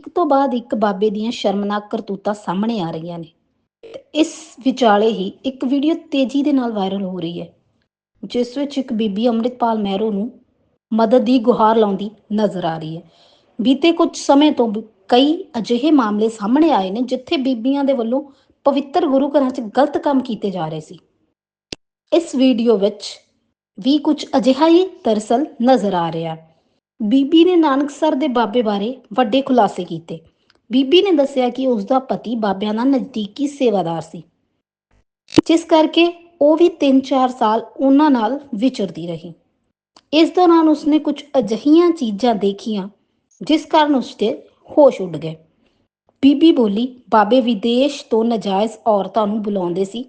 ਇੱਕ ਤੋਂ ਬਾਅਦ ਇੱਕ ਬਾਬੇ ਦੀਆਂ ਸ਼ਰਮਨਾਕ ਕਰਤੂਤਾਂ ਸਾਹਮਣੇ ਆ ਰਹੀਆਂ ਨੇ। ਇਸ ਵਿਚਾਲੇ ਹੀ ਇੱਕ ਵੀਡੀਓ ਤੇਜ਼ੀ ਦੇ ਨਾਲ ਵਾਇਰਲ ਹੋ ਰਹੀ ਹੈ, ਜਿਸ ਵਿੱਚ ਇੱਕ ਬੀਬੀ ਅੰਮ੍ਰਿਤਪਾਲ ਮਹਿਰੋ ਨੂੰ ਮਦਦ ਦੀ ਗੁਹਾਰ ਲਾਉਂਦੀ ਨਜ਼ਰ ਆ ਰਹੀ ਹੈ। ਬੀਤੇ ਕੁਝ ਸਮੇਂ ਤੋਂ ਕਈ ਅਜਿਹੇ ਮਾਮਲੇ ਸਾਹਮਣੇ ਆਏ ਨੇ, ਜਿੱਥੇ ਬੀਬੀਆਂ ਦੇ ਵੱਲੋਂ ਪਵਿੱਤਰ ਗੁਰੂ ਘਰਾਂ 'ਚ ਗਲਤ ਕੰਮ ਕੀਤੇ ਜਾ ਰਹੇ ਸੀ। ਇਸ ਵੀਡੀਓ ਵਿੱਚ ਵੀ ਕੁਝ ਅਜਿਹਾ ਹੀ ਦਰਸਲ ਨਜ਼ਰ ਆ ਰਿਹਾ ਹੈ। ਬੀਬੀ ਨੇ ਨਾਨਕਸਰ ਦੇ ਬਾਬੇ ਬਾਰੇ ਵੱਡੇ ਖੁਲਾਸੇ ਕੀਤੇ। ਬੀਬੀ ਨੇ ਦੱਸਿਆ ਕਿ ਉਸ ਦਾ ਪਤੀ ਬਾਬਿਆਂ ਦਾ ਨਜ਼ਦੀਕੀ ਸੇਵਾਦਾਰ ਸੀ। ਜਿਸ ਕਰਕੇ ਉਹ ਵੀ 3-4 ਸਾਲ ਉਹਨਾਂ ਨਾਲ ਵਿਚਰਦੀ ਰਹੀ। ਇਸ ਦੌਰਾਨ ਉਸਨੇ ਕੁਝ ਅਜਿਹੀਆਂ ਚੀਜ਼ਾਂ ਦੇਖੀਆਂ, ਜਿਸ ਕਾਰਨ ਉਸਦੇ ਹੋਸ਼ ਉੱਡ ਗਏ। ਬੀਬੀ ਬੋਲੀ, ਬਾਬੇ ਵਿਦੇਸ਼ ਤੋਂ ਨਜਾਇਜ਼ ਔਰਤਾਂ ਨੂੰ ਬੁਲਾਉਂਦੇ ਸੀ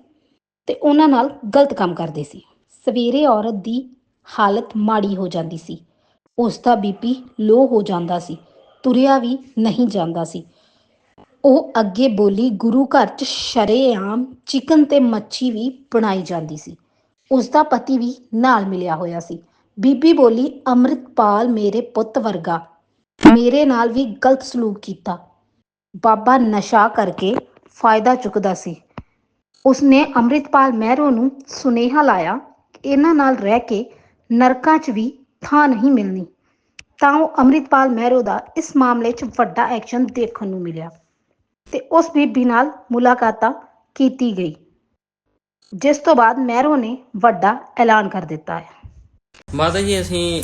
ਤੇ ਉਹਨਾਂ ਨਾਲ ਗਲਤ ਕੰਮ ਕਰਦੇ ਸੀ। ਸਵੇਰੇ ਔਰਤ ਦੀ ਹਾਲਤ ਮਾੜੀ ਹੋ ਜਾਂਦੀ ਸੀ। ਉਸ ਦਾ ਬੀਪੀ ਲੋ ਹੋ ਜਾਂਦਾ ਸੀ, ਤੁਰਿਆ ਵੀ ਨਹੀਂ ਜਾਂਦਾ ਸੀ। ਉਹ ਅੱਗੇ ਬੋਲੀ, ਗੁਰੂ ਘਰ 'ਚ ਸ਼ਰੇਆਮ ਚਿਕਨ ਤੇ ਮੱਛੀ ਵੀ ਬਣਾਈ ਜਾਂਦੀ ਸੀ। ਉਸ ਦਾ ਪਤੀ ਵੀ ਨਾਲ ਮਿਲਿਆ ਹੋਇਆ ਸੀ। ਬੀਬੀ ਬੋਲੀ, ਅੰਮ੍ਰਿਤਪਾਲ ਮੇਰੇ ਪੁੱਤ ਵਰਗਾ, ਮੇਰੇ ਨਾਲ ਵੀ ਗਲਤ ਸਲੂਕ ਕੀਤਾ। ਬਾਬਾ ਨਸ਼ਾ ਕਰਕੇ ਫਾਇਦਾ ਚੁੱਕਦਾ ਸੀ। ਉਸਨੇ ਅੰਮ੍ਰਿਤਪਾਲ ਮਹਿਰੋ ਨੂੰ ਸੁਨੇਹਾ ਲਾਇਆ, ਇਹਨਾਂ ਨਾਲ ਰਹਿ ਕੇ ਨਰਕਾਂ 'ਚ ਵੀ ਥਾਂ ਨਹੀਂ ਮਿਲਣੀ। ਤਾਂ ਉਹ ਅੰਮ੍ਰਿਤਪਾਲ ਮਹਿਰੋ ਦਾ ਇਸ ਮਾਮਲੇ 'ਚ ਵੱਡਾ ਐਕਸ਼ਨ ਦੇਖਣ ਨੂੰ ਮਿਲਿਆ ਤੇ ਉਸ ਬੀਬੀ ਨਾਲ ਮੁਲਾਕਾਤਾਂ ਕੀਤੀ ਗਈ ਜਿਸ ਤੋਂ ਬਾਅਦ ਮਹਿਰੋ ਨੇ ਵੱਡਾ ਐਲਾਨ ਕਰ ਦਿੱਤਾ ਹੈ। ਮਾਤਾ ਜੀ ਅਸੀਂ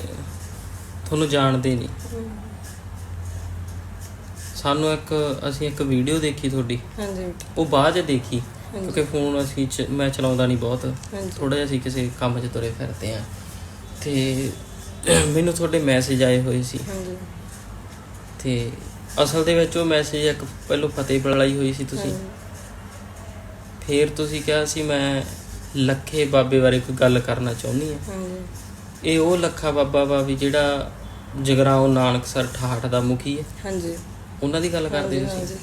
ਤੁਹਾਨੂੰ ਜਾਣਦੇ ਨਹੀਂ। ਸਾਨੂੰ ਇੱਕ ਅਸੀਂ ਇੱਕ ਵੀਡੀਓ ਦੇਖੀ ਤੁਹਾਡੀ। ਹਾਂਜੀ। ਉਹ ਬਾਅਦ ਚ ਦੇਖੀ ਕਿਉਂਕਿ ਫੋਨ ਅਸੀਂ ਚ- ਮੈਂ ਚਲਾਉਂਦਾ ਨਹੀਂ ਬਹੁਤ। ਥੋੜਾ ਜਿਹਾ ਅਸੀਂ ਕਿਸੇ ਕੰਮ 'ਚ ਤੁਰੇ ਫਿਰਦੇ ਆ ਤੇ ਮੈਨੂੰ ਤੁਹਾਡੇ ਮੈਸੇਜ ਆਏ ਹੋਏ ਸੀ। ਹਾਂਜੀ। ਤੇ ਅਸਲ ਦੇ ਵਿੱਚ ਉਹ ਮੈਸੇਜ ਇੱਕ ਪਹਿਲੋਂ ਫਤਿਹ ਬੁਲਾਈ ਹੋਈ ਸੀ ਤੁਸੀਂ। ਫਿਰ ਤੁਸੀਂ ਕਿਹਾ ਸੀ ਮੈਂ ਲੱਖੇ ਬਾਬੇ ਬਾਰੇ ਕੋਈ ਗੱਲ ਕਰਨਾ ਚਾਹੁੰਦੀ ਆ ਹਾਂਜੀ। ਇਹ ਉਹ ਲੱਖਾ ਬਾਬਾ ਵਾ ਵੀ ਜਿਹੜਾ ਜਗਰਾਉਂ ਨਾਨਕਸਰ ਠਾਠ ਦਾ ਮੁਖੀ ਹੈ। ਹਾਂਜੀ। ਉਹਨਾਂ ਦੀ ਗੱਲ ਕਰਦੇ ਤੁਸੀਂ।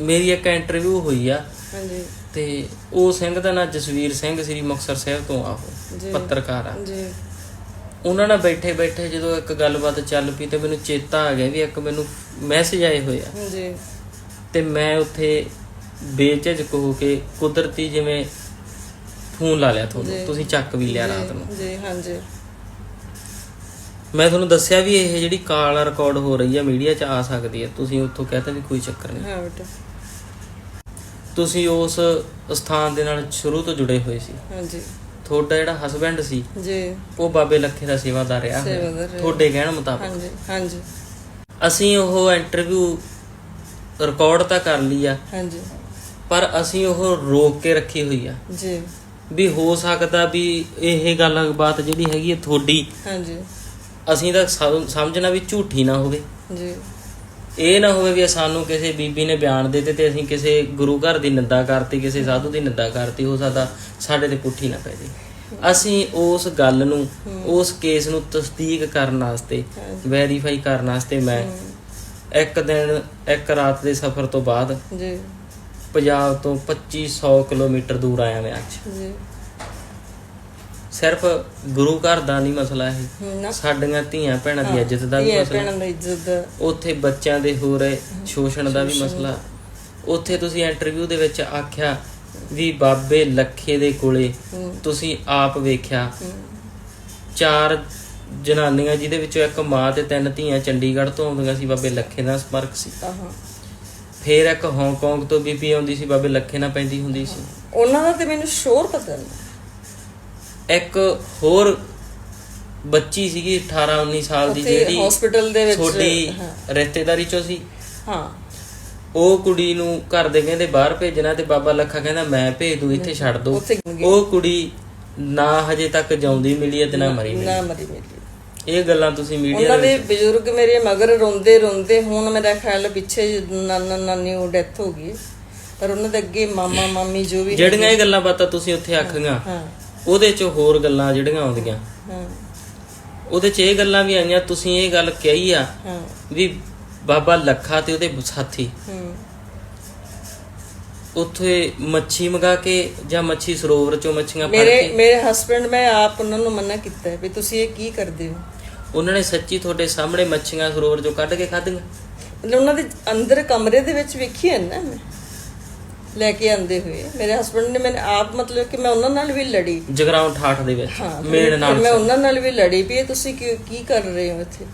ਮੇਰੀ ਇੱਕ ਇੰਟਰਵਿਊ ਹੋਈ ਆ। ਹਾਂਜੀ। ਤੇ ਉਹ ਸਿੰਘ ਦਾ ਨਾਂ ਜਸਵੀਰ ਸਿੰਘ ਸ੍ਰੀ ਮੁਕਤਸਰ ਸਾਹਿਬ ਤੋਂ ਆ ਉਹ ਜੀ। ਪੱਤਰਕਾਰ ਆ। ਜੀ। ਉਹਨਾਂ ਨਾਲ ਬੈਠੇ ਬੈਠੇ ਜਦੋਂ ਇੱਕ ਗੱਲਬਾਤ ਚੱਲ ਪਈ ਤੇ ਮੈਨੂੰ ਚੇਤਾ ਆ ਗਿਆ ਵੀ ਇੱਕ ਮੈਨੂੰ ਮੈਸੇਜ ਆਏ ਹੋਏ ਆ। ਜੀ। ਤੇ ਮੈਂ ਉੱਥੇ ਬੇਝਿਜਕ ਹੋ ਕੇ ਕੁਦਰਤੀ ਜਿਵੇਂ ਫੋਨ ਲਾ ਲਿਆ ਤੁਹਾਨੂੰ। ਤੁਸੀਂ ਚੱਕ ਵੀ ਲਿਆ ਰਾਤ ਨੂੰ। ਜੀ ਹਾਂਜੀ। ਮੈਂ ਤੁਹਾਨੂੰ ਦੱਸਿਆ ਵੀ ਇਹ ਜਿਹੜੀ ਕਾਲ ਰਿਕਾਰਡ ਹੋ ਰਹੀ ਹੈ ਮੀਡੀਆ 'ਚ ਆ ਸਕਦੀ ਹੈ ਤੁਸੀਂ ਉੱਥੋਂ ਕਹਤਾ ਵੀ ਕੋਈ ਚੱਕਰ ਨਹੀਂ। ਹਾਂ ਬੇਟਾ। ਤੁਸੀਂ ਉਸ ਸਥਾਨ ਦੇ ਨਾਲ ਸ਼ੁਰੂ ਤੋਂ ਜੁੜੇ ਹੋਏ ਸੀ। ਹਾਂਜੀ। ਤੁਹਾਡਾ ਜਿਹੜਾ ਹਸਬੰਡ ਸੀ ਜੀ। ਉਹ ਬਾਬੇ ਲੱਖੇ ਦਾ ਸੇਵਾਦਾਰ ਰਿਹਾ ਹੋਇਆ। ਸੇਵਾਦਾਰ ਰਿਹਾ। ਤੁਹਾਡੇ ਕਹਿਣ ਮੁਤਾਬਕ। ਹਾਂਜੀ ਹਾਂਜੀ। ਅਸੀਂ ਉਹ ਇੰਟਰਵਿਊ ਰਿਕਾਰਡ ਤਾਂ ਕਰ ਲਈ ਆ ਹਾਂਜੀ। ਪਰ ਅਸੀਂ ਉਹ ਰੋਕ ਕੇ ਰੱਖੀ ਹੋਈ ਆ। ਜੀ। ਵੀ ਹੋ ਸਕਦਾ ਵੀ ਇਹ ਗੱਲਬਾਤ ਜਿਹੜੀ ਹੈਗੀ ਹੈ ਤੁਹਾਡੀ ਹਾਂਜੀ। ਅਸੀਂ ਤਾਂ ਸਮ- ਸਮਝਣਾ ਵੀ ਝੂਠੀ ਨਾ ਹੋਵੇ। ਜੀ। ਇਹ ਨਾ ਹੋਵੇ ਵੀ ਸਾਨੂੰ ਕਿਸੇ ਬੀਬੀ ਨੇ ਬਿਆਨ ਦੇ ਦਿੱਤੇ ਤੇ ਅਸੀਂ ਕਿਸੇ ਗੁਰੂ ਘਰ ਦੀ ਨਿੰਦਾ ਕਰਤੀ ਕਿਸੇ ਸਾਧੂ ਦੀ ਨਿੰਦਾ ਕਰਤੀ ਹੋ ਸਕਦਾ ਸਾਡੇ ਤੇ ਪੁੱਠੀ ਨਾ ਪੈ ਜੇ। ਅਸੀਂ ਉਸ ਗੱਲ ਨੂੰ ਉਸ ਕੇਸ ਨੂੰ ਤਸਦੀਕ ਕਰਨ ਵਾਸਤੇ ਵੈਰੀਫਾਈ ਕਰਨ ਵਾਸਤੇ ਮੈਂ ਇੱਕ ਦਿਨ ਇੱਕ ਰਾਤ ਦੇ ਸਫ਼ਰ ਤੋਂ ਬਾਅਦ ਜੀ। ਪੰਜਾਬ ਤੋਂ 2500 ਕਿਲੋਮੀਟਰ ਦੂਰ ਆਇਆ ਮੈਂ ਅੱਜ। ਜੀ। ਸਿਰਫ ਗੁਰੂ ਘਰ ਦਾ ਨਹੀਂ ਮਸਲਾ ਇਹ। ਸਾਡੀਆਂ ਧੀਆਂ ਭੈਣਾਂ ਦੀ ਇੱਜ਼ਤ ਦਾ ਵੀ ਇਹ ਮਸਲਾ। ਭੈਣਾਂ ਦੀ ਇੱਜ਼ਤ ਦਾ। ਉੱਥੇ ਬੱਚਿਆਂ ਦੇ ਹੋ ਰਹੇ ਸ਼ੋਸ਼ਣ ਦਾ ਵੀ ਮਸਲਾ। ਉੱਥੇ ਤੁਸੀਂ ਇੰਟਰਵਿਊ ਦੇ ਵਿੱਚ ਆਖਿਆ ਵੀ ਬਾਬੇ ਲੱਖੇ ਦੇ ਕੋਲੇ ਤੁਸੀਂ ਆਪ ਵੇਖਿਆ। ਚਾਰ ਜਨਾਨੀਆਂ ਜਿਹਦੇ ਵਿੱਚੋਂ ਇੱਕ ਮਾਂ ਤੇ ਤਿੰਨ ਧੀਆਂ ਚੰਡੀਗੜ੍ਹ ਤੋਂ ਆਉਂਦੀਆਂ ਸੀ ਬਾਬੇ ਲੱਖੇ ਨਾਲ ਸੰਪਰਕ ਸੀ। ਫੇਰ ਇੱਕ ਹਾਂਗਕਾਂਗ ਤੋਂ ਬੀਬੀ ਆਉਂਦੀ ਸੀ ਬਾਬੇ ਲੱਖੇ ਨਾਲ ਪੈਂਦੀ ਹੁੰਦੀ ਸੀ। ਉਹਨਾਂ ਦਾ ਤੇ ਮੈਨੂੰ ਸ਼ੋਰ ਪਤਾ ਨਹੀਂ। ਇੱਕ ਹੋਰ ਬੱਚੀ ਸੀਗੀ 18 19 ਸਾਲ ਦੀ ਜਿਹੜੀ hospital ਦੇ ਵਿੱਚ, ਹਾਂ। ਰਿਸ਼ਤੇਦਾਰੀ ਚੋਂ ਸੀ। ਹਾਂ। ਉਹ ਕੁੜੀ ਨੂੰ ਘਰ ਦੇ ਕਹਿੰਦੇ ਬਾਹਰ ਭੇਜਣਾ ਤੇ ਬਾਬਾ ਲੱਖਾ ਕਹਿੰਦਾ ਮੈਂ ਭੇਜ ਦੂੰ ਇੱਥੇ ਛੱਡ ਦੋ। ਉਹ ਕੁੜੀ ਨਾ ਹਜੇ ਤੱਕ ਜਿਉਂਦੀ ਮਿਲੀ ਹੈ ਤੇ ਨਾ ਮਰੀ ਮਿਲੀ। ਨਾ ਮਰੀ ਇਹ ਗੱਲਾਂ ਤੁਸੀਂ ਮੀਡੀਆ ਉਹਨਾਂ ਦੇ ਬਜ਼ੁਰਗ ਮੇਰੇ ਮਗਰ ਰੋਂਦੇ ਰੋਂਦੇ ਹੁਣ ਮੇਰਾ ਖਿਆਲ ਪਿੱਛੇ ਨਾਨਾ ਨਾਨੀ ਉਹ ਡੈਥ ਹੋ ਗਈ। ਪਰ ਉਹਨਾਂ ਦੇ ਅੱਗੇ ਮਾਮਾ ਮਾਮੀ ਜੋ ਵੀ ਜਿਹੜੀਆਂ ਇਹ ਗੱਲਾਂ ਬਾਤਾਂ ਤੁਸੀਂ ਉੱਥੇ ਆਖੀਆਂ। ਹਾਂ। ਉਹਦੇ ਚ ਹੋਰ ਗੱਲਾਂ ਜਿਹੜੀਆਂ ਆਉਂਦੀਆਂ। ਹਾਂ। ਉਹਦੇ ਚ ਇਹ ਗੱਲਾਂ ਵੀ ਆਈਆਂ ਤੁਸੀਂ ਇਹ ਗੱਲ ਕਹੀ ਆ ਹਾਂ। ਵੀ ਬਾਬਾ ਲੱਖਾ ਤੇ ਉਹਦੇ ਸਾਥੀ। ਹੂੰ। ਉੱਥੇ ਮੱਛੀ ਮੰਗਾ ਕੇ ਜਾਂ ਮੱਛੀ ਸਰੋਵਰ ਚੋਂ ਮੱਛੀਆਂ ਫੜ ਮੇਰੇ ਕੇ? ਮੇਰੇ ਹਸਬੰਡ ਮੈਂ ਆਪ ਉਹਨਾਂ ਨੂੰ ਮਨਾ ਕੀਤਾ ਹੈ ਵੀ ਤੁਸੀਂ ਇਹ ਕੀ ਕਰਦੇ ਹੋ? ਉਹਨਾਂ ਨੇ ਸੱਚੀ ਤੁਹਾਡੇ ਸਾਹਮਣੇ ਮੱਛੀਆਂ ਸਰੋਵਰ ਚੋਂ ਕੱਢ ਕੇ ਖਾਧੀਆਂ? ਮਤਲਬ ਉਹਨਾਂ ਦੇ ਅੰਦਰ ਕਮਰੇ ਦੇ ਵਿੱਚ ਵੇਖੀ ਹੈ ਨਾ ਮੈਂ? ਲੈ ਕੇ ਆਂਦੇ ਹੋਏ। ਮੇਰੇ ਹਸਬੰਡ ਨੇ ਮੈਨੂੰ ਆਪ ਮਤਲਬ ਕਿ ਮੈਂ ਉਹਨਾਂ ਨਾਲ ਵੀ ਲੜੀ। ਜਗਰਾਉਂ ਠਾਠ ਦੇ ਵਿੱਚ ਫਿਰ ਨਾਲ ਮੈਂ ਉਹਨਾਂ ਨਾਲ ਵੀ ਲੜੀ ਵੀ ਇਹ ਤੁਸੀਂ ਕੀ ਕੀ ਕਰ ਰਹੇ ਹੋ ਇੱਥੇ?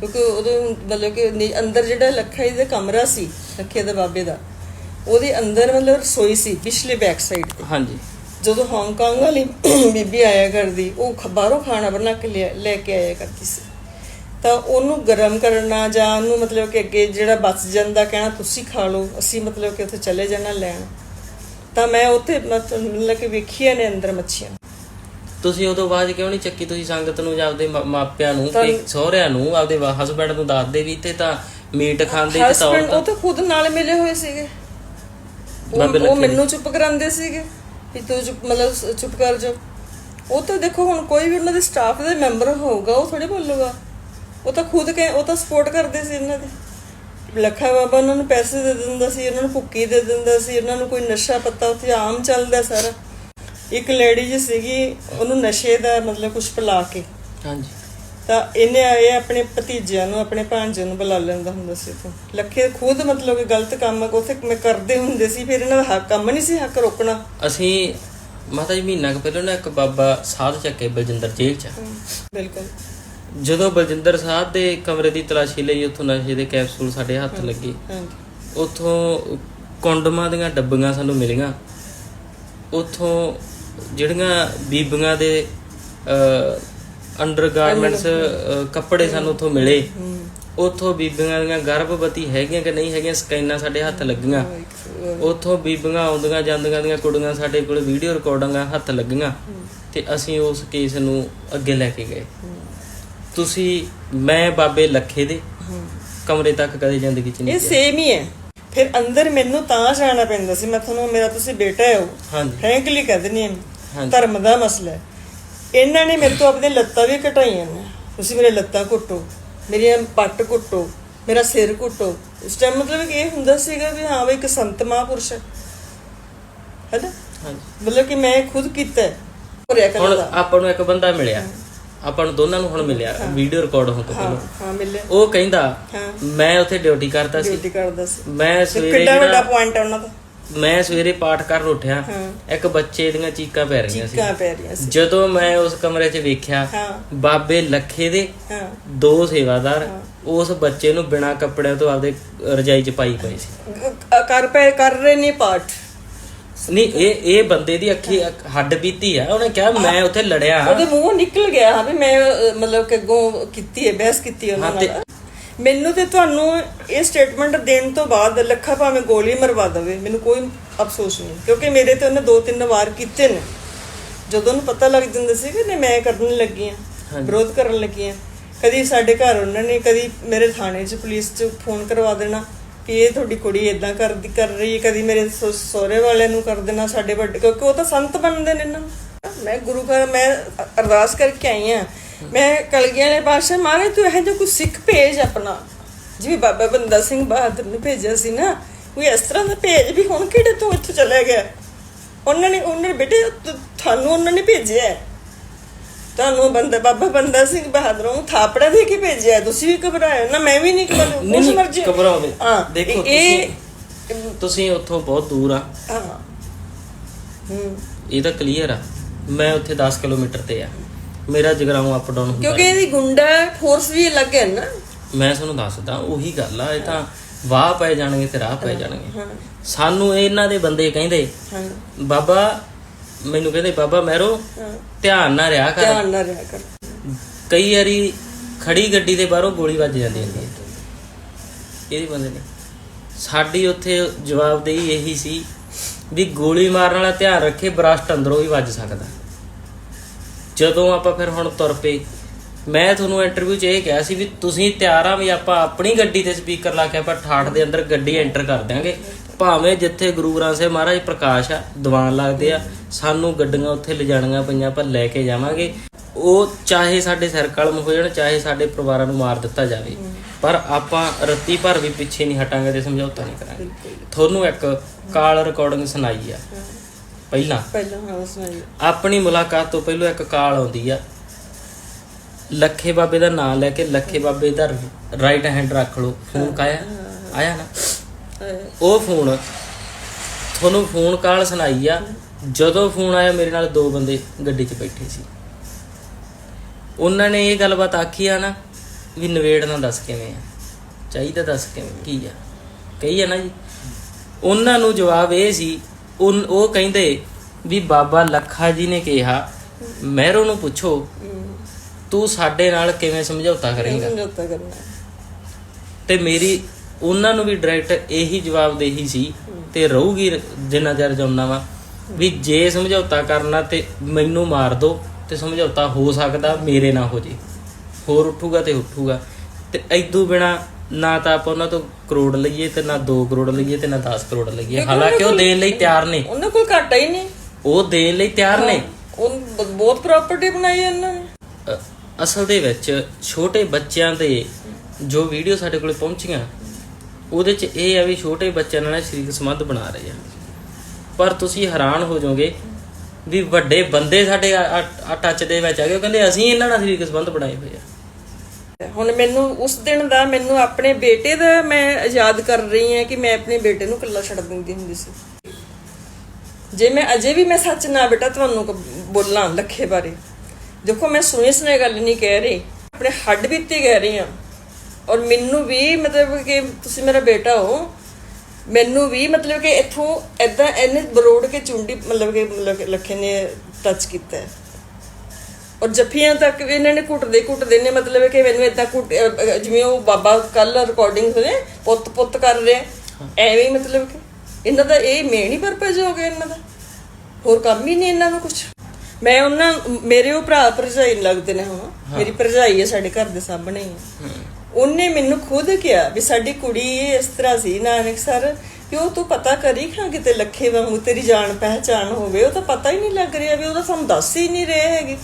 ਕਿਉਂਕਿ ਉਦੋਂ ਮਤਲਬ ਕਿ ਅੰਦਰ ਜਿਹੜਾ ਲੱਖਾ ਦਾ ਕਮਰਾ ਸੀ ਲੱਖੇ ਦੇ ਬਾਬੇ ਦਾ ਉਹਦੇ ਅੰਦਰ ਮਤਲਬ ਰਸੋਈ ਸੀ ਪਿਛਲੇ ਬੈਕ ਸਾਈਡ ਤੇ। ਹਾਂਜੀ। ਜਦੋਂ ਹਾਂਗਕਾਂਗ ਵਾਲੀ ਬੀਬੀ ਆਇਆ ਕਰਦੀ ਉਹ ਬਾਹਰੋਂ ਖਾਣਾ ਬਣਾ ਕੇ ਲੈ ਕੇ ਆਇਆ ਕਰਦੀ ਸੀ। ਤਾਂ ਉਹਨੂੰ ਗਰਮ ਕਰਨਾ ਜਾਂ ਉਹਨੂੰ ਮਤਲਬ ਕਿ ਅੱਗੇ ਜਿਹੜਾ ਬਚ ਜਾਂਦਾ ਕਹਿਣਾ ਤੁਸੀਂ ਖਾ ਲਓ ਅਸੀਂ ਮਤਲਬ ਕਿ ਉੱਥੇ ਚਲੇ ਜਾਣਾ ਲੈਣ। ਤਾਂ ਮੈਂ ਉੱਥੇ ਮਤਲਬ ਕਿ ਵੇਖੀਆਂ ਨੇ ਅੰਦਰ ਮੱਛੀਆਂ। ਤੁਸੀਂ ਉਦੋਂ ਆਵਾਜ਼ ਕਿਉਂ ਨਹੀਂ ਚੱਕੀ ਤੁਸੀਂ ਸੰਗਤ ਨੂੰ ਜਾਂ ਆਪਦੇ ਮਾਪਿਆਂ ਨੂੰ ਕਿ ਸਹੁਰਿਆਂ ਨੂੰ ਆਪਦੇ ਹਸਬੰਡ ਨੂੰ ਦੱਸਦੇ ਵੀ ਤੇ ਤਾਂ ਮੀਟ ਖਾਂਦੇ ਤੇ ਤਾਂ ਹਸਬੰਡ ਉਹ ਤਾਂ ਖੁਦ ਨਾਲ ਮਿਲੇ ਹੋਏ ਸੀਗੇ। ਉਹ- ਮੈਨੂੰ ਚੁੱਪ ਕਰਾਉਂਦੇ ਸੀਗੇ ਵੀ ਤੂੰ ਚੁੱਪ ਮਤਲਬ ਚੁੱਪ ਕਰ ਜਾ। ਉਹ ਤਾਂ ਦੇਖੋ ਹੁਣ ਕੋਈ ਵੀ ਉਹਨਾਂ ਦੇ ਸਟਾਫ ਦੇ ਮੈਂਬਰ ਹੋਊਗਾ ਉਹ ਥੋੜੇ ਬੋਲੂਗਾ। ਉਹ ਤਾਂ ਖੁਦ ਕਹਿ ਉਹ ਤਾਂ ਸਪੋਰਟ ਕਰਦੇ ਸੀ ਇਹਨਾਂ ਦੀ। ਲੱਖਾ ਬਾਬਾ ਉਹਨਾਂ ਨੂੰ ਪੈਸੇ ਦੇ ਦਿੰਦਾ ਸੀ ਉਹਨਾਂ ਨੂੰ ਭੁੱਕੀ ਦੇ ਦਿੰਦਾ ਸੀ ਉਹਨਾਂ ਨੂੰ ਕੋਈ ਨਸ਼ਾ ਪੱਤਾ ਉੱਥੇ ਆਮ ਚੱਲਦਾ ਸਾਰਾ। ਇੱਕ ਲੇਡੀ ਜੀ ਸੀਗੀ ਉਹਨੂੰ ਨਸ਼ੇ ਦਾ ਮਤਲਬ ਕੁਝ ਪਿਲਾ ਕੇ। ਹਾਂਜੀ। ਤਾਂ ਇਹਨੇ ਇਹ ਆਪਣੇ ਭਤੀਜਿਆਂ ਨੂੰ ਆਪਣੇ ਭਾਂਜੇ ਨੂੰ ਬੁਲਾ ਲੈਂਦਾ ਹੁੰਦਾ ਸੀ ਤੋਂ ਲੱਖੇ ਖੁਦ ਮਤਲਬ ਕਿ ਗਲਤ ਕੰਮ ਉਥੇ ਮੈਂ ਕਰਦੇ ਹੁੰਦੇ ਸੀ ਫਿਰ ਇਹਨਾਂ ਦਾ ਹੱਕ ਕੰਮ ਨਹੀਂ ਸੀ ਹੱਕ ਰੋਕਣਾ। ਅਸੀਂ ਮਾਤਾ ਜੀ ਮਹੀਨਾ ਕੁ ਪਹਿਲਾਂ ਨਾ ਇੱਕ ਬਾਬਾ ਸਾਧ ਚੱਕੇ ਬਲਜਿੰਦਰ ਜੇਲ੍ਹ ਚ। ਬਿਲਕੁਲ। ਜਦੋਂ ਬਲਜਿੰਦਰ ਸਾਧ ਦੇ ਕਮਰੇ ਦੀ ਤਲਾਸ਼ੀ ਲਈ ਉੱਥੋਂ ਨਸ਼ੇ ਦੇ ਕੈਪਸੂਲ ਸਾਡੇ ਹੱਥ ਲੱਗੇ ਉੱਥੋਂ ਕੰਡਮਾਂ ਦੀਆਂ ਡੱਬੀਆਂ ਸਾਨੂੰ ਮਿਲੀਆਂ। ਉੱਥੋਂ ਜਿਹੜੀਆਂ ਬੀਬੀਆਂ ਦੇ ਅੰਡਰਗਾਰਮੈਂਟਸ ਕੱਪੜੇ ਸਾਨੂੰ ਉੱਥੋਂ ਮਿਲੇ। ਉੱਥੋਂ ਬੀਬੀਆਂ ਦੀਆਂ ਗਰਭਵਤੀ ਹੈਗੀਆਂ ਕਿ ਨਹੀਂ ਹੈਗੀਆਂ ਸਕੈਨਾਂ ਸਾਡੇ ਹੱਥ ਲੱਗੀਆਂ। ਉੱਥੋਂ ਬੀਬੀਆਂ ਆਉਂਦੀਆਂ ਜਾਂਦੀਆਂ ਦੀਆਂ ਕੁੜੀਆਂ ਸਾਡੇ ਕੋਲ ਵੀਡੀਓ ਰਿਕਾਰਡਿੰਗਾਂ ਹੱਥ ਲੱਗੀਆਂ ਤੇ ਅਸੀਂ ਉਸ ਕੇਸ ਨੂੰ ਅੱਗੇ ਲੈ ਕੇ ਗਏ। ਤੁਸੀਂ ਮੈਂ ਬਾਬੇ ਲੱਖੇ ਦੇ ਕਮਰੇ ਤੱਕ ਕਦੇ ਜ਼ਿੰਦਗੀ ਚ ਨਹੀਂ ਇਹ ਸੇਮ ਹੀ ਹੈ। ਫਿਰ ਅੰਦਰ ਮੈਨੂੰ ਤਾਂ ਜਾਣਾ ਪੈਂਦਾ ਸੀ। ਮੈਂ ਤੁਹਾਨੂੰ ਮੇਰਾ ਤੁਸੀਂ ਬੇਟਾ ਹੈ ਹਾਂਜੀ। ਫ੍ਰੈਂਕਲੀ ਕਹਿ ਦਿੰਦੀ ਹਾਂ। ਧਰਮ ਦਾ ਮਸਲਾ ਹੈ। ਇਹਨਾਂ ਨੇ ਮੇਰੇ ਤੋਂ ਆਪਣੇ ਲੱਤਾਂ ਵੀ ਕਟਾਈਆਂ ਨੇ। ਤੁਸੀਂ ਮੇਰੇ ਲੱਤਾਂ ਘੁੱਟੋ ਮੇਰੀਆਂ ਪੱਟ ਘੁੱਟੋ ਮੇਰਾ ਸਿਰ ਘੁੱਟੋ ਉਸ ਟਾਈਮ ਮਤਲਬ ਕਿ ਇਹ ਹੁੰਦਾ ਸੀਗਾ ਵੀ ਹਾਂ ਵੀ ਇੱਕ ਸੰਤ ਮਹਾਂਪੁਰਸ਼ ਹੈ। ਹੈਨਾ ਹਾਂਜੀ। ਮਤਲਬ ਕਿ ਮੈਂ ਖੁਦ ਕੀਤਾ ਹੁਣ ਆਪਾਂ ਨੂੰ ਇੱਕ ਬੰਦਾ ਮਿਲਿਆ। ਆਪਾਂ ਨੂੰ ਦੋਨਾਂ ਨੂੰ ਹੁਣ ਮਿਲਿਆ ਵੀਡੀਓ ਰਿਕਾਰਡ ਹੋਣ ਤੋਂ ਹਾਂ ਪਹਿਲਾਂ ਹਾਂ ਮਿਲਿਆ ਉਹ ਕਹਿੰਦਾ ਹਾਂ। ਮੈਂ ਉੱਥੇ ਡਿਊਟੀ ਕਰਦਾ ਸੀ। ਡਿਊਟੀ ਕਰਦਾ ਸੀ। ਮੈਂ ਸਵੇਰੇ ਕਿੱਡਾ ਵੱਡਾ ਪੁਆਇੰਟ ਹੈ ਉਹਨਾਂ ਦਾ। ਮੈਂ ਸਵੇਰੇ ਪਾਠ ਕਰਨ ਉੱਠਿਆ ਹਾਂ। ਇੱਕ ਬੱਚੇ ਦੀਆਂ ਚੀਕਾਂ ਪੈ ਰਹੀਆਂ ਸੀ। ਕਾ ਪੈ ਰਹੀਆਂ ਸੀ। ਜਦੋਂ ਮੈਂ ਉਸ ਕਮਰੇ 'ਚ ਵੇਖਿਆ ਹਾਂ। ਬਾਬੇ ਲੱਖੇ ਦੇ ਹਾਂ। ਦੋ ਸੇਵਾਦਾਰ ਉਸ ਬੱਚੇ ਨੂੰ ਬਿਨਾਂ ਕੱਪੜਿਆਂ ਤੋਂ ਆਪਦੇ ਰਜਾਈ 'ਚ ਪਾਈ ਪਏ ਸੀ। ਕਰ ਪਏ ਕਰ ਰਹੇ ਨੇ ਪਾਠ। ਨਹੀਂ ਇਹ ਇਹ ਬੰਦੇ ਦੀ ਅੱਖੀ ਅੱਖ- ਹੱਡ ਬੀਤੀ ਆ। ਉਹਨੇ ਕਿਹਾ ਮੈਂ ਉੱਥੇ ਲੜਿਆ। ਉਹਦੇ ਮੂੰਹੋਂ ਨਿਕਲ ਗਿਆ। ਹਾਂ ਵੀ ਮੈਂ ਅਹ, ਮਤਲਬ ਕਿ ਅੱਗੋਂ ਕੀਤੀ ਹੈ ਬਹਿਸ ਕੀਤੀ ਉਹਨਾਂ ਹਾਂ, ਤੇ- ਨਾਲ ਮੈਨੂੰ ਤੇ ਤੁਹਾਨੂੰ ਇਹ ਸਟੇਟਮੈਂਟ ਦੇਣ ਤੋਂ ਬਾਅਦ ਲੱਖਾ ਭਾਵੇਂ ਗੋਲੀ ਮਰਵਾ ਦੇਵੇ ਮੈਨੂੰ ਕੋਈ ਅਫਸੋਸ ਨਹੀਂ। ਕਿਉਂਕਿ ਮੇਰੇ ਤੇ ਉਹਨੇ ਦੋ ਤਿੰਨ ਵਾਰ ਕੀਤੇ ਨੇ। ਜਦੋਂ ਉਹਨੂੰ ਪਤਾ ਲੱਗ ਜਾਂਦਾ ਸੀ ਕਿ ਨਹੀਂ ਮੈਂ ਕਰਨ ਲੱਗੀ ਆ ਵਿਰੋਧ ਕਰਨ ਲੱਗੀ ਆ ਕਦੀ ਸਾਡੇ ਘਰ ਉਹਨਾਂ ਨੇ ਕਦੀ ਮੇਰੇ ਥਾਣੇ 'ਚ ਪੁਲਿਸ 'ਚ ਫੋਨ ਕਰਵਾ ਦੇਣਾ। ਕਿ ਇਹ ਤੁਹਾਡੀ ਕੁੜੀ ਇਦਾਂ ਕਰਦੀ ਕਰ ਰਹੀ ਹੈ, ਕਦੀ ਮੇਰੇ ਸਹੁ- ਸਹੁਰੇ ਵਾਲਿਆਂ ਨੂੰ ਕਰ ਦੇਣਾ ਸਾਡੇ ਵੱਡੇ, ਕਿਉਂਕਿ ਉਹ ਤਾਂ ਸੰਤ ਬਣਦੇ ਨੇ ਨਾ। ਮੈਂ ਗੁਰੂ ਘਰ, ਮੈਂ ਅਰਦਾਸ ਕਰਕੇ ਆਈ ਆ ਮੈਂ ਕਲਗੀਆਂ ਨੇ ਪਾਸ਼ਾ ਮਾਰੇ, ਤੂੰ ਇਹ ਜਿਹਾ ਕੋਈ ਸਿੱਖ ਭੇਜ ਆਪਣਾ। ਜਿਵੇਂ ਬਾਬਾ ਬੰਦਾ ਸਿੰਘ ਬਹਾਦਰ ਨੇ ਭੇਜਿਆ ਸੀ ਨਾ, ਕੋਈ ਇਸ ਤਰ੍ਹਾਂ ਦਾ ਭੇਜ ਵੀ ਹੁਣ ਕਿਹੜੇ ਤੋਂ ਇੱਥੋਂ ਚਲਾ ਗਿਆ? ਉਹਨਾਂ ਨੇ ਉਹਨਾਂ ਨੇ, ਬੇਟੇ ਤੁਹਾਨੂੰ ਉਹਨਾਂ ਨੇ ਭੇਜਿਆ ਤੁਹਾਨੂੰ ਬੰਦਾ ਬਾਬਾ ਬੰਦਾ ਸਿੰਘ ਬਹਾਦਰ ਨੂੰ ਥਾਪੜਾ ਦੇ ਕੇ ਭੇਜਿਆ। ਤੁਸੀਂ ਵੀ ਘਬਰਾਏ ਨਾ ਮੈਂ ਵੀ ਨਹੀਂ ਘਬਰਾਉਂਦਾ ਨਹੀਂ, ਉਸ ਮਰਜ਼ੀ ਘਬਰਾਓਗੇ। ਹਾਂ ਦੇਖੋ, ਇਹ ਤੁਸੀਂ ਉੱਥੋਂ ਬਹੁਤ ਦੂਰ ਆ। ਹਾਂ। ਹੂੰ। ਇਹ ਤਾਂ ਕਲੀਅਰ ਆ। ਮੈਂ ਉੱਥੇ 10 ਕਿਲੋਮੀਟਰ ਤੇ ਆ। ਮੇਰਾ ਜਗਰਾਉਂ ਅਪ ਡਾਊਨ ਹੁੰਦਾ ਕਿਉਂਕਿ ਇਹਦੀ ਗੁੰਡਾ ਫੋਰਸ ਵੀ ਅਲੱਗ ਹੈ ਨਾ। ਮੈਂ ਤੁਹਾਨੂੰ ਦੱਸਦਾ ਉਹੀ ਗੱਲ ਆ। ਇਹ ਤਾਂ ਵਾਹ ਪੈ ਜਾਣਗੇ ਤੇ ਰਾਹ ਪੈ ਜਾਣਗੇ। ਸਾਨੂੰ ਇਹਨਾਂ ਦੇ ਬੰਦੇ ਕਹਿੰਦੇ ਹਾਂ। ਬਾਬਾ ਮੈਨੂੰ ਕਹਿੰਦੇ ਬਾਬਾ ਮਹਿਰੋ ਧਿਆਨ ਨਾਲ ਰਿਹਾ ਕਰ। ਧਿਆਨ ਨਾਲ ਰਿਹਾ ਕਰ। ਕਈ ਵਾਰੀ ਖੜੀ ਗੱਡੀ ਦੇ ਬਾਹਰੋਂ ਗੋਲੀ ਵੱਜ ਜਾਂਦੀ ਹੁੰਦੀ ਹੈ। ਇਹਦੇ ਬੰਦੇ ਨੇ ਸਾਡੀ ਉੱਥੇ ਜਵਾਬਦੇਹੀ ਇਹੀ ਸੀ ਵੀ ਗੋਲੀ ਮਾਰਨ ਵਾਲਾ ਧਿਆਨ ਰੱਖੇ ਬਰਸਟ ਅੰਦਰੋਂ ਵੀ ਵੱਜ ਸਕਦਾ। ਜਦੋਂ ਆਪਾਂ ਫਿਰ ਹੁਣ ਤੁਰ ਪਏ ਮੈਂ ਤੁਹਾਨੂੰ ਇੰਟਰਵਿਊ 'ਚ ਇਹ ਕਿਹਾ ਸੀ ਵੀ ਤੁਸੀਂ ਤਿਆਰ ਆ ਵੀ ਆਪਾਂ ਆਪਣੀ ਗੱਡੀ ਤੇ ਸਪੀਕਰ ਲਾ ਕੇ ਆਪਾਂ ਠਾਠ ਦੇ ਅੰਦਰ ਗੱਡੀ ਐਂਟਰ ਕਰ ਦਿਆਂਗੇ। ਭਾਵੇਂ ਜਿੱਥੇ ਗੁਰੂ ਗ੍ਰੰਥ ਸਾਹਿਬ ਮਹਾਰਾਜ ਪ੍ਰਕਾਸ਼ ਆ ਦੀਵਾਨ ਲੱਗਦੇ ਆ ਸਾਨੂੰ ਗੱਡੀਆਂ ਉੱਥੇ ਲਿਜਾਣੀਆਂ ਪਈਆਂ ਆਪਾਂ ਲੈ ਕੇ ਜਾਵਾਂਗੇ। ਉਹ ਚਾਹੇ ਸਾਡੇ ਸਿਰ ਕਲਮ ਹੋ ਜਾਣ ਚਾਹੇ ਸਾਡੇ ਪਰਿਵਾਰਾਂ ਨੂੰ ਮਾਰ ਦਿੱਤਾ ਜਾਵੇ। ਪਰ ਆਪਾਂ ਰੱਤੀ ਭਰ ਵੀ ਪਿੱਛੇ ਨਹੀਂ ਹਟਾਂਗੇ ਤੇ ਸਮਝੌਤਾ ਨਹੀਂ ਕਰਾਂਗੇ। ਤੁਹਾਨੂੰ ਇੱਕ ਕਾਲ ਰਿਕਾਰਡਿੰਗ ਸੁਣਾਈ ਆ। ਪਹਿਲਾਂ। ਪਹਿਲਾਂ ਹਾਂ ਸੁਣਾਈ। ਆਪਣੀ ਮੁਲਾਕਾਤ ਤੋਂ ਪਹਿਲਾਂ ਇੱਕ ਕਾਲ ਆਉਂਦੀ ਆ। ਲੱਖੇ ਬਾਬੇ ਦਾ ਨਾਮ ਲੈ ਕੇ ਲੱਖੇ ਬਾਬੇ ਦਾ ਰਾਈਟ ਹੈਂਡ ਰੱਖ ਲਓ। ਫੋਨ ਕਾਇਆ? ਆਇਆ ਨਾ? ਉਹ ਫੋਨ ਤੁਹਾਨੂੰ ਫੋਨ ਕਾਲ ਸੁਣਾਈ ਆ। ਜਦੋਂ ਫੋਨ ਆਇਆ ਮੇਰੇ ਨਾਲ ਦੋ ਬੰਦੇ ਗੱਡੀ 'ਚ ਬੈਠੇ ਸੀ। ਉਹਨਾਂ ਨੇ ਇਹ ਗੱਲਬਾਤ ਆਖੀ ਆ ਨਾ ਵੀ ਨਵੇੜ ਨਾ ਦੱਸ ਕਿਵੇਂ ਆ। ਚਾਹੀਦਾ ਦੱਸ ਕਿਵੇਂ ਕੀ ਆ। ਕਹੀ ਆ ਨਾ ਜੀ। ਉਹਨਾਂ ਨੂੰ ਜਵਾਬ ਇਹ ਸੀ ਉਹ ਕਹਿੰਦੇ ਵੀ ਬਾਬਾ ਲੱਖਾ ਜੀ ਨੇ ਕਿਹਾ ਮਹਿਰੋ ਨੂੰ ਪੁੱਛੋ ਤੂੰ ਸਾਡੇ ਨਾਲ ਕਿਵੇਂ ਸਮਝੌਤਾ ਕਰੇਂਗਾ? ਸਮਝੌਤਾ ਕਰਨਾ ਤੇ ਮੇਰੀ ਉਹਨਾਂ ਨੂੰ ਵੀ ਡਾਇਰੈਕਟ ਇਹੀ ਜਵਾਬ ਦੇਹੀ ਸੀ ਤੇ ਰਹੂਗੀ ਜਿੰਨਾ ਚਿਰ ਜਾਉਣਾ ਵਾ। ਵੀ ਜੇ ਸਮਝੌਤਾ ਕਰਨਾ ਤੇ ਮੈਨੂੰ ਮਾਰ ਦੋ ਤੇ ਸਮਝੌਤਾ ਹੋ ਸਕਦਾ ਮੇਰੇ ਨਾਲ ਹੋ ਜੇ। ਹੋਰ ਉੱਠੂਗਾ ਤੇ ਉੱਠੂਗਾ। ਤੇ ਐਦੂ ਬਿਨਾ ਨਾ ਤਾਂ ਆਪਾਂ ਉਹਨਾਂ ਤੋਂ ਕਰੋੜ ਲਈਏ ਤੇ ਨਾ 2 ਕਰੋੜ ਲਈਏ ਤੇ ਨਾ 10 ਕਰੋੜ ਲਈਏ। ਹਾਲਾਂਕਿ ਉਹ ਦੇਣ ਲਈ ਤਿਆਰ ਨੇ। ਉਹਨਾਂ ਕੋਲ ਘਾਟਾ ਹੀ ਨਹੀਂ। ਉਹ ਦੇਣ ਲਈ ਤਿਆਰ ਨੇ। ਉਹ ਬਹੁਤ ਪ੍ਰਾਪਰਟੀ ਬਣਾਈ ਹੈ ਉਹਨਾਂ ਨੇ। ਅਸਲ ਦੇ ਵਿੱਚ ਛੋਟੇ ਬੱਚਿਆਂ ਦੇ ਜੋ ਵੀਡੀਓ ਸਾਡੇ ਕੋਲੇ ਪਹੁੰਚੀਆਂ ਉਹਦੇ ਚ ਇਹ ਆ ਵੀ ਛੋਟੇ ਬੱਚਿਆਂ ਨਾਲ ਸਰੀਰਕ ਸੰਬੰਧ ਬਣਾ ਰਹੇ ਆ। ਪਰ ਤੁਸੀਂ ਹੈਰਾਨ ਹੋ ਜਾਓਗੇ ਵੀ ਵੱਡੇ ਬੰਦੇ ਸਾਡੇ ਟੱਚ ਦੇ ਵਿੱਚ ਆ ਗਏ, ਉਹ ਕਹਿੰਦੇ ਅਸੀਂ ਇਹਨਾਂ ਨਾਲ ਸਰੀਰਕ ਸੰਬੰਧ ਬਣਾਏ ਹੋਏ ਆ। ਹੁਣ ਮੈਨੂੰ ਉਸ ਦਿਨ ਦਾ ਮੈਨੂੰ ਆਪਣੇ ਬੇਟੇ ਦਾ ਮੈਂ ਯਾਦ ਕਰ ਰਹੀ ਹਾਂ ਕਿ ਮੈਂ ਆਪਣੇ ਬੇਟੇ ਨੂੰ ਇਕੱਲਾ ਛੱਡ ਦਿੰਦੀ ਹੁੰਦੀ ਸੀ। ਜੇ ਮੈਂ ਅਜੇ ਵੀ ਮੈਂ ਸੱਚ ਨਾ ਬੇਟਾ, ਤੁਹਾਨੂੰ ਬੋਲਾਂ ਲੱਖੇ ਬਾਰੇ। ਦੇਖੋ ਮੈਂ ਸੁਣੀ ਸੁਣੇ ਗੱਲ ਨਹੀਂ ਕਹਿ ਰਹੀ, ਆਪਣੇ ਹੱਡ ਬੀਤੇ ਕਹਿ ਰਹੀ ਹਾਂ। ਔਰ ਮੈਨੂੰ ਵੀ ਮਤਲਬ ਕਿ ਤੁਸੀਂ ਮੇਰਾ ਬੇਟਾ ਹੋ ਮੈਨੂੰ ਵੀ ਮਤਲਬ ਕਿ ਇੱਥੋਂ ਐਦਾਂ ਇਹਨੇ ਬਰੋੜ ਕੇ ਚੁੰਡੀ ਮਤਲਬ ਕਿ ਲੱਖੇ ਨੇ ਟੱਚ ਕੀਤਾ ਹੈ। ਔਰ ਜੱਫੀਆਂ ਤੱਕ ਵੀ ਇਹਨਾਂ ਨੇ ਕੁੱਟਦੇ ਕੁੱਟਦੇ ਨੇ ਮਤਲਬ ਕਿ ਮੈਨੂੰ ਇਦਾਂ ਅਹ, ਜਿਵੇਂ ਉਹ ਬਾਬਾ ਕੱਲ ਰਿਕਾਰਡਿੰਗ ਹੋਏ ਪੁੱਤ ਪੁੱਤ ਕਰ ਰਿਹਾ ਐਵੇਂ ਹੀ ਮਤਲਬ ਕਿ ਇਹਨਾਂ ਦਾ ਇਹ ਮੇਨ ਹੀ ਪਰਪਸ ਹੋ ਗਿਆ ਇਹਨਾਂ ਦਾ। ਹੋਰ ਕੰਮ ਹੀ ਨਹੀਂ ਇਹਨਾਂ ਨੂੰ ਕੁਝ ਮੈਂ ਉਹਨਾਂ ਮੇਰੇ ਉਹ ਭਰਾ ਭਰਜਾਈ ਲੱਗਦੇ ਨੇ ਹੁਣ। ਮੇਰੀ ਭਰਜਾਈ ਹੈ ਸਾਡੇ ਘਰ ਦੇ ਸਾਹਮਣੇ ਹੀ। ਹੈ। ਉਹਨੇ ਮੈਨੂੰ ਖੁਦ ਕਿਹਾ ਵੀ ਸਾਡੀ ਕੁੜੀ ਇਸ ਤਰ੍ਹਾਂ ਸੀ ਨਾਨਕ ਸਰ ਕਿ ਉਹ ਤੂੰ ਪਤਾ ਕਰੀ ਖਾਂ ਕਿਤੇ ਲੱਖੇ ਵਾਂਗੂ ਤੇਰੀ ਜਾਣ ਪਹਿਚਾਣ ਹੋਵੇ ਉਹ ਤਾਂ ਪਤਾ ਹੀ ਨਹੀਂ ਲੱਗ ਰਿਹਾ ਵੀ ਉਹਦਾ ਸਾਨੂੰ ਦੱਸ ਹੀ ਨਹੀਂ ਰਹੇ ਹੈਗੇ।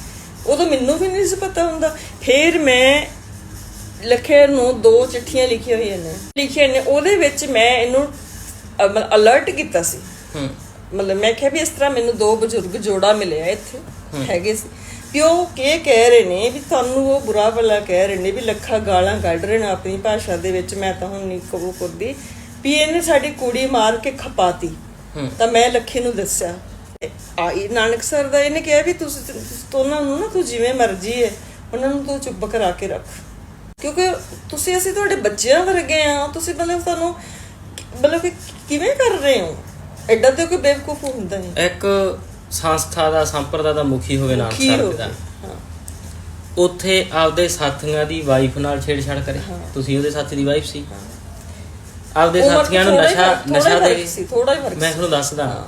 ਉਦੋਂ ਮੈਨੂੰ ਵੀ ਨਹੀਂ ਸੀ ਪਤਾ ਹੁੰਦਾ। ਫਿਰ ਮੈਂ ਲੱਖੇ ਨੂੰ ਦੋ ਚਿੱਠੀਆਂ ਲਿਖੀਆਂ ਹੋਈਆਂ ਨੇ। ਲਿਖੀਆਂ ਨੇ ਉਹਦੇ ਵਿੱਚ ਮੈਂ ਇਹਨੂੰ ਅਲਰਟ ਕੀਤਾ ਸੀ। ਮਤਲਬ ਮੈਂ ਕਿਹਾ ਵੀ ਇਸ ਤਰ੍ਹਾਂ ਮੈਨੂੰ ਦੋ ਬਜ਼ੁਰਗ ਜੋੜਾ ਮਿਲਿਆ ਇੱਥੇ ਹੈਗੇ ਸੀ। ਉਹ ਕੀ ਕਹਿ ਰਹੇ ਨੇ ਵੀ ਤੁਹਾਨੂੰ ਉਹ ਬੁਰਾ ਭਲਾ ਕਹਿ ਰਹੇ ਨੇ ਵੀ ਲੱਖਾਂ ਗਾਲਾਂ ਕੱਢ ਰਹੇ ਨੇ ਆਪਣੀ ਭਾਸ਼ਾ ਦੇ ਵਿੱਚ ਮੈਂ ਤਾਂ ਹੁਣ ਨਹੀਂ ਕਬੂ ਕਰਦੀ ਵੀ ਇਹਨੇ ਸਾਡੀ ਕੁੜੀ ਮਾਰ ਕੇ ਖਪਾਤੀ। ਤਾਂ ਮੈਂ ਲੱਖੇ ਨੂੰ ਦੱਸਿਆ। ਆਈ ਨਾਨਕ ਸਰ ਦਾ ਇਹਨੇ ਕਿਹਾ ਵੀ ਤੁਸੀਂ ਤੁਸੀਂ ਉਹਨਾਂ ਨੂੰ ਨਾ ਤੂੰ ਜਿਵੇਂ ਮਰਜ਼ੀ ਹੈ ਉਹਨਾਂ ਨੂੰ ਤੂੰ ਚੁੱਪ ਕਰਾ ਕੇ ਰੱਖ। ਕਿਉਂਕਿ ਤੁਸੀਂ ਅਸੀਂ ਤੁਹਾਡੇ ਬੱਚਿਆਂ ਵਰਗੇ ਆ ਤੁਸੀਂ ਮਤਲਬ ਤੁਹਾਨੂੰ ਮਤਲਬ ਕਿ ਕਿਵੇਂ ਕਰ ਰਹੇ ਹੋ? ਐਡਾ ਤੇ ਕੋਈ ਬੇਵਕੂਫ ਹੁੰਦਾ ਨਹੀਂ। ਇੱਕ ਸੰਸਥਾ ਦਾ ਸੰਪਰਦਾ ਦਾ ਮੁਖੀ ਹੋਵੇ ਨਾਨਕ ਕੀ ਸਾਹਿਬ ਹੋ ਦਾ। ਹਾਂ। ਉੱਥੇ ਆਪਦੇ ਸਾਥੀਆਂ ਦੀ ਵਾਈਫ ਨਾਲ ਛੇੜਛਾੜ ਕਰੇ। ਤੁਸੀਂ ਉਹਦੇ ਸਾਥੀ ਦੀ ਵਾਈਫ ਸੀ। ਆਪਦੇ ਉਮਰ ਸਾਥੀਆਂ ਨੂੰ ਥੋੜ੍ਹਾ ਹੀ ਨਸ਼ਾ ਫਰਕ- ਥੋੜ੍ਹਾ ਨਸ਼ਾ ਹੀ ਦੇ ਸੀ ਥੋੜਾ ਹੀ ਫ਼ਰਕ ਮੈਂ ਤੁਹਾਨੂੰ ਦੱਸਦਾ।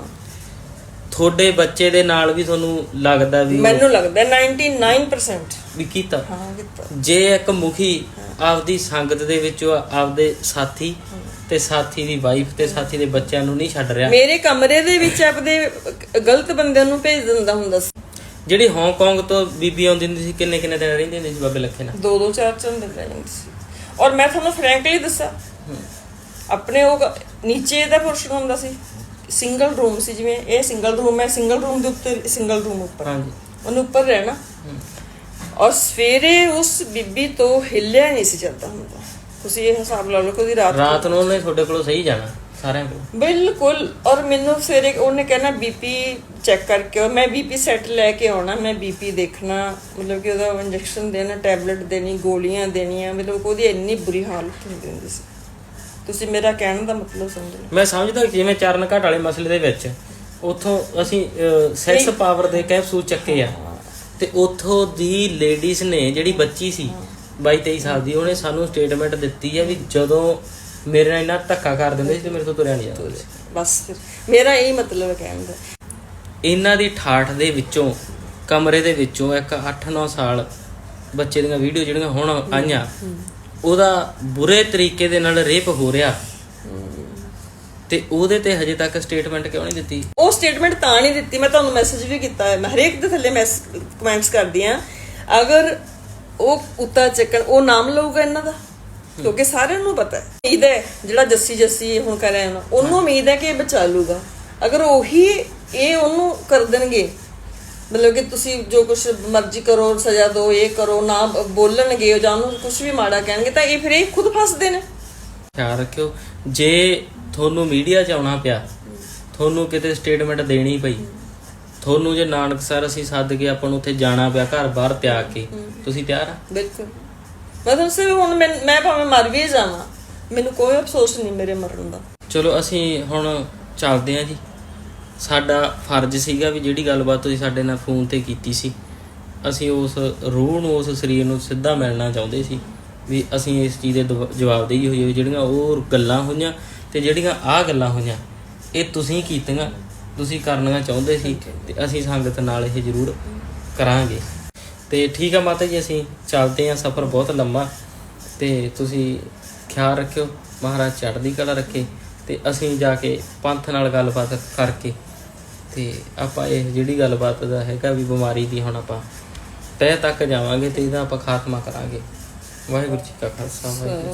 ਤੁਹਾਡੇ ਬੱਚੇ ਦੇ ਨਾਲ ਵੀ ਤੁਹਾਨੂੰ ਲੱਗਦਾ ਵੀ ਉਹ- ਮੈਨੂੰ ਲੱਗਦਾ 99% ਵੀ ਕੀਤਾ। ਹਾਂ ਕੀਤਾ। ਜੇ ਇੱਕ ਮੁਖੀ ਆਪਦੀ ਸੰਗਤ ਦੇ ਵਿੱਚੋਂ ਆਪਦੇ ਸਾਥੀ ਤੇ ਸਾਥੀ ਦੀ ਵਾਈਫ ਤੇ ਸਾਥੀ ਦੇ ਬੱਚਿਆਂ ਨੂੰ ਨਹੀਂ ਛੱਡ ਰਿਹਾ। ਮੇਰੇ ਕਮਰੇ ਦੇ ਵਿੱਚ ਆਪਦੇ ਗਲਤ ਬੰਦਿਆਂ ਨੂੰ ਭੇਜ ਦਿੰਦਾ ਹੁੰਦਾ ਸੀ। ਜਿਹੜੀ ਹਾਂਗਕਾਂਗ ਤੋਂ ਬੀਬੀ ਆਉਂਦੀ ਹੁੰਦੀ ਸੀ ਕਿੰਨੇ ਕਿੰਨੇ ਦਿਨ ਰਹਿੰਦੀ ਹੁੰਦੀ ਸੀ ਬਾਬੇ ਲੱਖੇ ਨਾਲ? ਦੋ ਦੋ ਚਾਰ ਚਾਰ ਦਿਨ ਰਹਿ ਜਾਂਦੀ ਸੀ। ਔਰ ਮੈਂ ਤੁਹਾਨੂੰ ਫ੍ਰੈਂਕਲੀ ਦੱਸਾਂ ਆਪਣੇ ਉਹ ਨੀਚੇ ਦਾ ਪੋਰਸ਼ਨ ਹੁੰਦਾ ਸੀ ਸਿੰਗਲ ਰੂਮ ਸੀ ਜਿਵੇਂ ਇਹ ਸਿੰਗਲ ਰੂਮ ਹੈ ਸਿੰਗਲ ਰੂਮ ਦੇ ਉੱਤੇ ਸਿੰਗਲ ਰੂਮ ਉੱਪਰ। ਹਾਂਜੀ। ਉਹਨੂੰ ਉੱਪਰ ਰਹਿਣਾ। ਔਰ ਸਵੇਰੇ ਉਸ ਬੀਬੀ ਤੋਂ ਹਿੱਲਿਆ ਨਹੀਂ ਸੀ ਜਾਂਦਾ ਹੁੰਦਾ। ਤੁਸੀਂ ਇਹ ਹਿਸਾਬ ਲਾ ਲਓ ਕਿ ਉਹਦੀ ਰਾਤ ਰਾਤ ਨੂੰ ਉਹਨੇ ਤੁਹਾਡੇ ਕੋਲੋਂ ਸਹੀ ਜਾਣਾ ਸਾਰਿਆਂ ਕੋਲ। ਬਿਲਕੁਲ ਔਰ ਮੈਨੂੰ ਸਵੇਰੇ ਉਹਨੇ ਕਹਿਣਾ ਬੀਪੀ ਚੈੱਕ ਕਰਕੇ। ਮੈਂ ਬੀਪੀ ਸੈੱਟ ਲੈ ਕੇ ਆਉਣਾ ਮੈਂ ਬੀਪੀ ਦੇਖਣਾ। ਮਤਲਬ ਕਿ ਉਹਦਾ ਇੰਜੈਕਸ਼ਨ ਦੇਣਾ ਟੈਬਲੇਟ ਦੇਣੀ ਗੋਲੀਆਂ ਦੇਣੀਆਂ। ਮਤਲਬ ਉਹਦੀ ਇੰਨੀ ਬੁਰੀ ਹਾਲਤ ਹੁੰਦੀ ਹੁੰਦੀ ਸੀ। ਤੁਸੀਂ ਮੇਰਾ ਕਹਿਣ ਦਾ ਮਤਲਬ ਸਮਝ ਲਓ। ਮੈਂ ਸਮਝਦਾ ਕਿ ਜਿਵੇਂ ਚਰਨ ਘਾਟ ਵਾਲੇ ਮਸਲੇ ਦੇ ਵਿੱਚ ਉੱਥੋਂ ਅਸੀਂ ਸੈਕਸ ਪਾਵਰ ਦੇ ਕੈਪਸੂਲ ਚੱਕੇ ਆ। ਤੇ ਉੱਥੋਂ ਦੀ ਲੇਡੀਜ਼ ਨੇ ਜਿਹੜੀ ਬੱਚੀ ਸੀ 22 23 ਸਾਲ ਦੀ ਉਹਨੇ ਸਾਨੂੰ ਸਟੇਟਮੈਂਟ ਦਿੱਤੀ ਹੈ ਵੀ ਜਦੋਂ ਮੇਰੇ ਨਾਲ ਇੰਨਾ ਧੱਕਾ ਕਰ ਦਿੰਦੇ ਸੀ ਤੇ ਮੇਰੇ ਤੋਂ ਤੁਰਿਆ ਨਹੀਂ ਜਾਂਦਾ ਸੀ। ਬਸ ਫਿਰ। ਮੇਰਾ ਇਹ ਮਤਲਬ ਹੈ ਕਹਿਣ ਦਾ। ਇਹਨਾਂ ਦੀ ਠਾਠ ਦੇ ਵਿੱਚੋਂ ਕਮਰੇ ਦੇ ਵਿੱਚੋਂ ਇੱਕ 8-9 ਸਾਲ ਬੱਚੇ ਦੀਆਂ ਵੀਡੀਓ ਜਿਹੜੀਆਂ ਹੁਣ ਆਈਆਂ ਉਹਦਾ ਬੁਰੇ ਤਰੀਕੇ ਦੇ ਨਾਲ ਰੇਪ ਹੋ ਰਿਹਾ। ਤੇ ਉਹਦੇ ਤੇ ਹਜੇ ਤੱਕ ਸਟੇਟਮੈਂਟ ਕਿਉਂ ਨਹੀਂ ਦਿੱਤੀ? ਉਹ ਸਟੇਟਮੈਂਟ ਤਾਂ ਨਹੀਂ ਦਿੱਤੀ ਮੈਂ ਤੁਹਾਨੂੰ ਮੈਸੇਜ ਵੀ ਕੀਤਾ ਹੈ। ਮੈਂ ਹਰੇਕ ਦੇ ਥੱਲੇ ਮੈਂ ਕਮੈਂਟਸ ਕਰਦੀ ਆ ਅਗਰ ਉਹ ਉੱਤਾ ਚੱਕਣ ਉਹ ਨਾਮ ਲਊਗਾ ਇਹਨਾਂ ਦਾ? ਕਿਉਂਕਿ ਸਾਰਿਆਂ ਨੂੰ ਪਤਾ ਹੈ। ਉਮੀਦ ਹੈ ਜਿਹੜਾ ਜੱਸੀ ਜੱਸੀ ਹੁਣ ਕਰ ਰਿਹਾ ਉਹਨੂੰ ਉਮੀਦ ਹੈ ਕਿ ਇਹ ਬਚਾ ਲੂਗਾ ਅਗਰ ਉਹੀ ਇਹ ਉਹਨੂੰ ਕਰ ਦੇਣਗੇ ਮਤਲਬ ਕਿ ਤੁਸੀਂ ਜੋ ਕੁਝ ਮਰਜ਼ੀ ਕਰੋ ਸਜ਼ਾ ਦਿਓ ਇਹ ਕਰੋ ਨਾ ਬੋਲਣਗੇ ਜਾਂ ਉਹਨੂੰ ਕੁਝ ਵੀ ਮਾੜਾ ਕਹਿਣਗੇ ਤਾਂ ਇਹ ਫਿਰ ਇਹ ਖੁਦ ਫਸਦੇ ਨੇ। ਖਿਆਲ ਰੱਖਿਓ ਜੇ ਤੁਹਾਨੂੰ ਮੀਡੀਆ 'ਚ ਆਉਣਾ ਪਿਆ। ਤੁਹਾਨੂੰ ਕਿਤੇ ਸਟੇਟਮੈਂਟ ਦੇਣੀ ਪਈ। ਤੁਹਾਨੂੰ ਜੇ ਨਾਨਕਸਰ ਅਸੀਂ ਸੱਦ ਕੇ ਆਪਾਂ ਨੂੰ ਉੱਥੇ ਜਾਣਾ ਪਿਆ ਘਰ ਬਾਹਰ ਤਿਆਗ ਕੇ। ਤੁਸੀਂ ਤਿਆਰ ਆ? ਬਿਲਕੁਲ। ਮਤਲਬ ਸੇ ਹੁਣ ਮੈਂ ਮੈਂ ਭਾਵੇਂ ਮਰ ਵੀ ਜਾਵਾਂ ਮੈਨੂੰ ਕੋਈ ਅਫਸੋਸ ਨਹੀਂ ਮੇਰੇ ਮਰਨ ਦਾ। ਚਲੋ ਅਸੀਂ ਹੁਣ ਚੱਲਦੇ ਹਾਂ ਜੀ। ਸਾਡਾ ਫਰਜ਼ ਸੀਗਾ ਵੀ ਜਿਹੜੀ ਗੱਲਬਾਤ ਤੁਸੀਂ ਸਾਡੇ ਨਾਲ ਫੋਨ ਤੇ ਕੀਤੀ ਸੀ ਅਸੀਂ ਉਸ ਰੂਹ ਨੂੰ ਉਸ ਸਰੀਰ ਨੂੰ ਸਿੱਧਾ ਮਿਲਣਾ ਚਾਹੁੰਦੇ ਸੀ ਵੀ ਅਸੀਂ ਇਸ ਚੀਜ਼ ਦੇ ਜਵਾਬਦੇਹੀ ਹੋਈ ਹੋਈ ਜਿਹੜੀਆਂ ਉਹ ਗੱਲਾਂ ਹੋਈਆਂ ਤੇ ਜਿਹੜੀਆਂ ਆਹ ਗੱਲਾਂ ਹੋਈਆਂ ਇਹ ਤੁਸੀਂ ਕੀਤੀਆਂ ਤੁਸੀਂ ਕਰਨੀਆਂ ਚਾਹੁੰਦੇ ਸੀ ਤੇ ਅਸੀਂ ਸੰਗਤ ਨਾਲ ਇਹ ਜ਼ਰੂਰ ਕਰਾਂਗੇ। ਤੇ ਠੀਕ ਆ ਮਾਤਾ ਜੀ ਅਸੀਂ ਚੱਲਦੇ ਹਾਂ ਸਫ਼ਰ ਬਹੁਤ ਲੰਮਾ ਤੇ ਤੁਸੀਂ ਖਿਆਲ ਰੱਖਿਓ ਮਹਾਰਾਜ ਚੜ੍ਹਦੀ ਕਲਾ ਰੱਖੇ ਤੇ ਅਸੀਂ ਜਾ ਕੇ ਪੰਥ ਨਾਲ ਗੱਲਬਾਤ ਕਰਕੇ ਤੇ ਆਪਾਂ ਇਹ ਜਿਹੜੀ ਗੱਲਬਾਤ ਦਾ ਹੈਗਾ ਵੀ ਬਿਮਾਰੀ ਦੀ ਹੁਣ ਆਪਾਂ ਤਹਿ ਤੱਕ ਜਾਵਾਂਗੇ ਤੇ ਇਹਦਾ ਆਪਾਂ ਖਾਤਮਾ ਕਰਾਂਗੇ। ਵਾਹਿਗੁਰੂ ਜੀ ਕਾ ਖਾਲਸਾ ਵਾਹਿਗੁਰੂ